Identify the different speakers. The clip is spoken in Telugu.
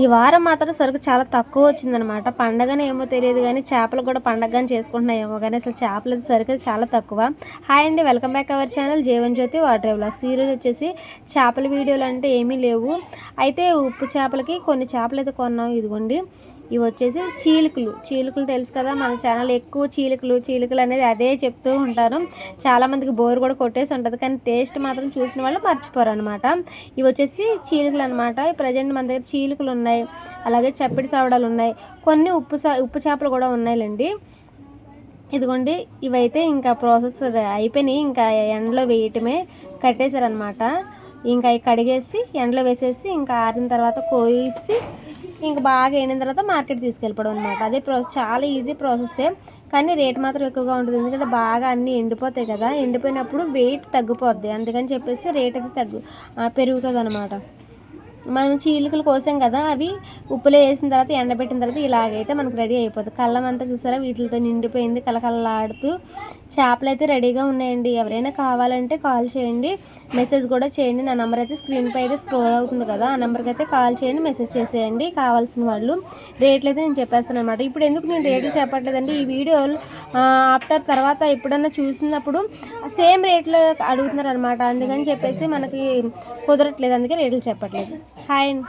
Speaker 1: ఈ వారం మాత్రం సరుకు చాలా తక్కువ వచ్చిందనమాట పండగనే ఏమో తెలియదు కానీ చేపలు కూడా పండగని చేసుకుంటున్నాయేమో కానీ అసలు చేపలు సరుకు చాలా తక్కువ. హాయ్ అండి welcome back our channel Jeevan Jyothi water blogs ఈరోజు వచ్చేసి చేపల వీడియోలు అంటే ఏమీ లేవు. అయితే ఉప్పు చేపలకి కొన్ని చేపలు అయితే కొన్నాం ఇదిగోండి. ఇవి వచ్చేసి చీలికలు. చీలికలు తెలుసు కదా మన ఛానల్ ఎక్కువ చీలికలు చీలికలు అనేది అదే చెప్తూ ఉంటారు. చాలామందికి బోర్ కూడా కొట్టేసి ఉంటుంది కానీ టేస్ట్ మాత్రం చూసిన వాళ్ళు మర్చిపోరు అనమాట ఇవి వచ్చేసి చీలికలు అనమాట ప్రజెంట్ మన దగ్గర చీలికలు ఉన్నాయి. అలాగే చప్పిడి సవడాలు ఉన్నాయి. కొన్ని ఉప్పు చా- ఉప్పు చేపలు కూడా ఉన్నాయిలేండి. ఇదిగోండి ఇవైతే ఇంకా ప్రాసెస్ అయిపోయినాయి. ఇంకా ఎండలో వేయటమే కట్టేశారనమాట ఇంకా అవి కడిగేసి ఎండలో వేసేసి ఇంకా ఆరిన తర్వాత కోసి ఇంకా బాగా ఎండిన తర్వాత మార్కెట్ తీసుకెళ్ళిపోవడం అనమాట అదే ప్రాసెస్ చాలా ఈజీ ప్రాసెస్సే కానీ రేట్ మాత్రం ఎక్కువగా ఉంటుంది. ఎందుకంటే బాగా అన్నీ ఎండిపోతాయి కదా. ఎండిపోయినప్పుడు వెయిట్ తగ్గిపోద్ది. అందుకని చెప్పేసి రేట్ అయితే తగ్గు పెరుగుతుంది అనమాట మనం చీలికలు కోసాం కదా అవి ఉప్పులో వేసిన తర్వాత ఎండబెట్టిన తర్వాత ఇలాగైతే మనకు రెడీ అయిపోతుంది. కళ్ళం అంతా చూసారా వీటితో నిండిపోయింది కలకలలాడుతూ చేపలు అయితే రెడీగా ఉన్నాయండి. ఎవరైనా కావాలంటే కాల్ చేయండి మెసేజ్ కూడా చేయండి. నా నెంబర్ అయితే స్క్రీన్పై అయితే స్క్రోల్ అవుతుంది కదా ఆ నెంబర్కి అయితే కాల్ చేయండి మెసేజ్ చేసేయండి. కావాల్సిన వాళ్ళు రేట్లు అయితే నేను చెప్పేస్తాను అనమాట ఇప్పుడు ఎందుకు నేను రేట్లు చెప్పట్లేదండి? ఈ వీడియోలు ఆఫ్టర్ తర్వాత ఎప్పుడన్నా చూసినప్పుడు సేమ్ రేట్లో అడుగుతున్నారు అనమాట అందుకని చెప్పేసి మనకి కుదరట్లేదు అందుకే రేట్లు చెప్పట్లేదు. హాయ్ అండి